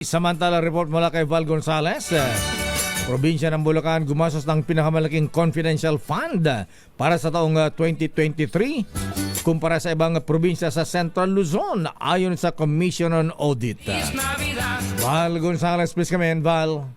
Samantala report mula kay Val Gonzales. eh, Probinsya ng Bulacan gumastos ng pinakamalaking confidential fund eh, para sa taong eh, 2023 kumpara sa ibang probinsya sa Central Luzon ayon sa Commission on Audit. Val Gonzales, please come in, Val.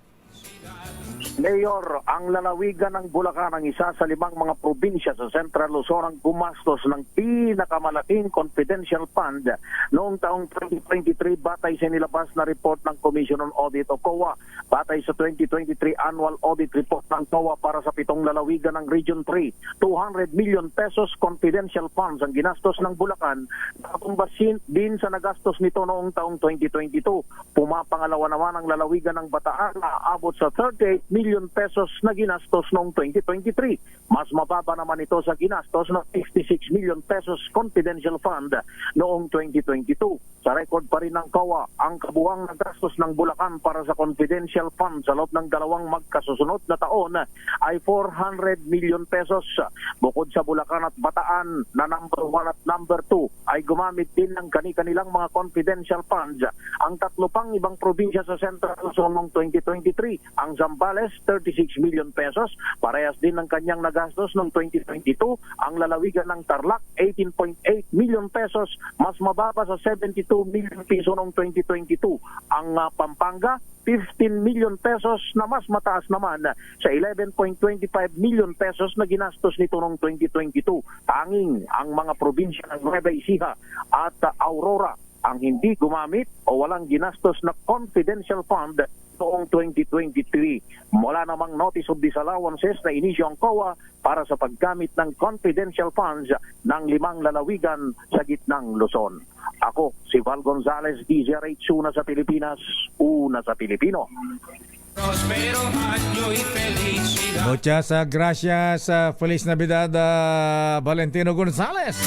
Mayor, ang lalawigan ng Bulacan ang isa sa limang mga probinsya sa Central Luzon ang gumastos ng pinakamalaking confidential fund noong taong 2023 batay sa nilabas na report ng Commission on Audit o COA. Batay sa 2023 Annual Audit Report ng COA para sa pitong lalawigan ng Region 3, 200 million pesos confidential funds ang ginastos ng Bulacan natumbasin din sa nagastos nito noong taong 2022. Pumapangalawa naman ang lalawigan ng Bataan na aabot sa 38 million pesos na ginastos noong 2023. Mas mababa naman ito sa ginastos ng 66 million pesos confidential fund noong 2022. Sa record pa rin ng COA, ang kabuang nagastos ng Bulacan para sa confidential fund sa loob ng dalawang magkasusunod na taon ay 400 million pesos. Bukod sa Bulacan at Bataan na number 1 at number 2 ay gumamit din ng kani-kanilang mga confidential funds. Ang tatlo pang ibang probinsya sa Central Luzon noong 2023, ang Zambales 36 million pesos, parehas din ng kanyang nagastos noong 2022, ang lalawigan ng Tarlac 18.8 million pesos, mas mababa sa 72 million peso noong 2022. Ang ah, Pampanga 15 million pesos na mas mataas naman sa 11.25 million pesos na ginastos nito noong 2022. Tanging ang mga probinsya ng Nueva Ecija at uh, Aurora ang hindi gumamit o walang ginastos na confidential fund noong 2023. Mula namang notice of disallowances na inisyo ang COA para sa paggamit ng confidential funds ng limang lalawigan sa gitnang Luzon. Ako, si Val Gonzalez, DZRH, una sa Pilipinas, una sa Pilipino. Muchas gracias, ah, Feliz Navidad, ah, Valentino Gonzales.